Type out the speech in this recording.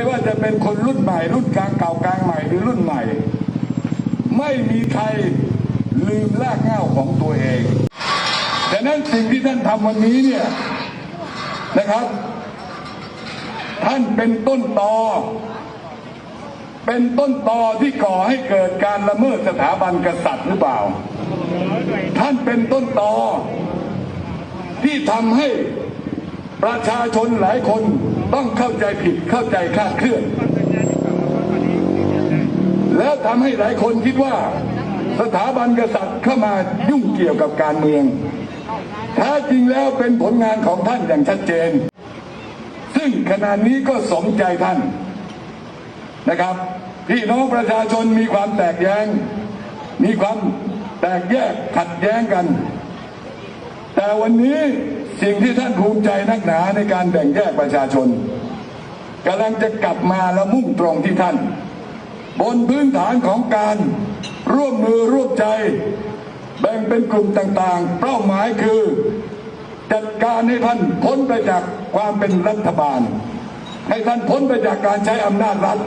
ไม่ว่าจะเป็นคนรุ่นใหม่ รุ่นกลางเก่ากลางใหม่หรือรุ่นใหม่ ไม่มีใครลืมรากเหง้าของตัวเองดังนั้นสิ่งที่ท่านทำวันนี้เนี่ยนะครับ ท่านเป็นต้นตอเป็นต้นตอที่ก่อให้เกิดการละเมิดสถาบันกษัตริย์หรือเปล่า ท่านเป็นต้นตอที่ทำให้ ประชาชนหลายคนต้องเข้าใจผิดเข้าใจคลาดเคลื่อน แล้วทำให้หลายคนคิดว่าสถาบันกษัตริย์เข้ามายุ่งเกี่ยวกับการเมืองแท้จริงแล้วเป็นผลงานของท่านอย่างชัดเจน ซึ่งขณะนี้ก็สมใจท่านนะครับ พี่น้องประชาชนมีความแตกแยงมีความแตกแยกขัดแย้งกัน แต่วันนี้สิ่งที่ท่านภูมิใจนักหนาในการแบ่งแยกประชาชนกำลังจะกลับมาแล้วมุ่งตรงที่ท่าน บนพื้นฐานของการร่วมมือร่วมใจ แบ่งเป็นกลุ่มต่างๆ เป้าหมายคือ จัดการให้ท่านพ้นไปจากความเป็นรัฐบาล ให้ท่านพ้นไปจากการใช้อำนาจรัฐ